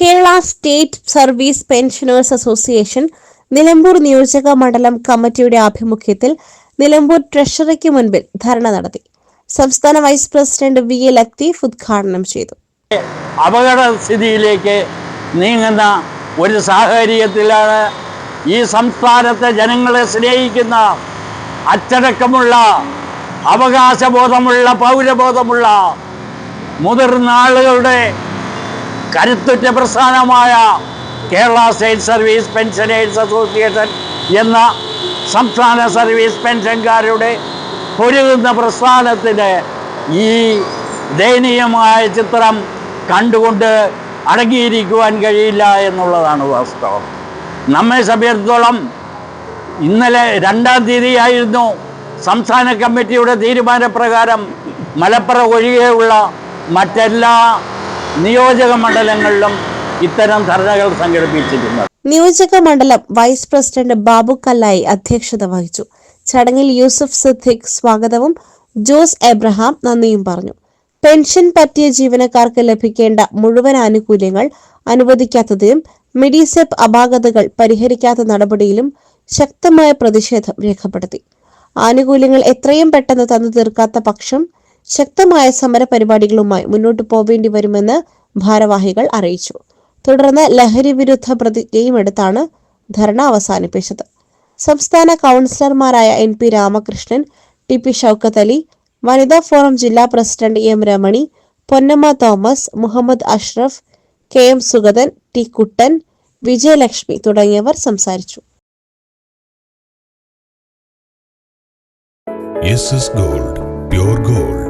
State service pensioners association Nilambur നിയോജക മണ്ഡലം കമ്മിറ്റിയുടെ ആഭിമുഖ്യത്തിൽ നിലമ്പൂർ ട്രഷറിക്ക് മുൻപിൽ ധർണ നടത്തി. സംസ്ഥാന vice president V A Latheef ഉദ്ഘാടനം ചെയ്തു. അപകട സ്ഥിതിയിലേക്ക് നീങ്ങുന്ന ഒരു സാഹചര്യത്തിലാണ് ഈ സംസ്ഥാനത്തെ ജനങ്ങളെ സ്നേഹിക്കുന്ന അച്ചടക്കമുള്ള അവകാശബോധമുള്ള പൗരബോധമുള്ള മുതിർന്ന ആളുകളുടെ കരുത്തുറ്റ പ്രസ്ഥാനമായ Kerala state service pensioners association എന്ന സംസ്ഥാന സർവീസ് പെൻഷൻകാരുടെ പൊരുകുന്ന പ്രസ്ഥാനത്തിന് ഈ ദയനീയമായ ചിത്രം കണ്ടുകൊണ്ട് അടങ്ങിയിരിക്കുവാൻ കഴിയില്ല എന്നുള്ളതാണ് വാസ്തവം. നമ്മെ സംബന്ധിച്ചിടത്തോളം ഇന്നലെ രണ്ടാം തീയതിയായിരുന്നു സംസ്ഥാന കമ്മിറ്റിയുടെ തീരുമാനപ്രകാരം മലപ്പുറം ഒഴികെയുള്ള മറ്റെല്ലാ നിയോജക മണ്ഡലങ്ങളിലും ഇത്തരം ധർണകൾ സംഘടിപ്പിച്ചിരുന്നത് നിയോജക മണ്ഡലം വൈസ് പ്രസിഡന്റ് ബാബു കല്ലായി അധ്യക്ഷത വഹിച്ചു. ചടങ്ങിൽ യൂസഫ് സിദ്ദിഖ് സ്വാഗതവും ജോസ് എബ്രഹാം നന്ദിയും പറഞ്ഞു. പെൻഷൻ പറ്റിയ ജീവനക്കാർക്ക് ലഭിക്കേണ്ട മുഴുവൻ ആനുകൂല്യങ്ങൾ അനുവദിക്കാത്തതിലും മെഡിസെപ്പ് അപാകതകൾ പരിഹരിക്കാത്ത നടപടിയിലും ശക്തമായ പ്രതിഷേധം രേഖപ്പെടുത്തി. ആനുകൂല്യങ്ങൾ എത്രയും പെട്ടെന്ന് തന്നു തീർക്കാത്ത പക്ഷം ശക്തമായ സമര പരിപാടികളുമായി മുന്നോട്ടു പോവേണ്ടി വരുമെന്ന് ഭാരവാഹികൾ അറിയിച്ചു. തുടർന്ന് ലഹരി വിരുദ്ധ പ്രതിജ്ഞയും എടുത്താണ് ധർണ അവസാനിപ്പിച്ചത്. സംസ്ഥാന കൗൺസിലർമാരായ N P Ramakrishnan T P Shoukath Ali വനിതാ ഫോറം ജില്ലാ president M Ramani Ponnamma Thomas Muhammad Ashraf K M Sugathan T Kuttan Vijayalakshmi തുടങ്ങിയവർ സംസാരിച്ചു. Gold pure gold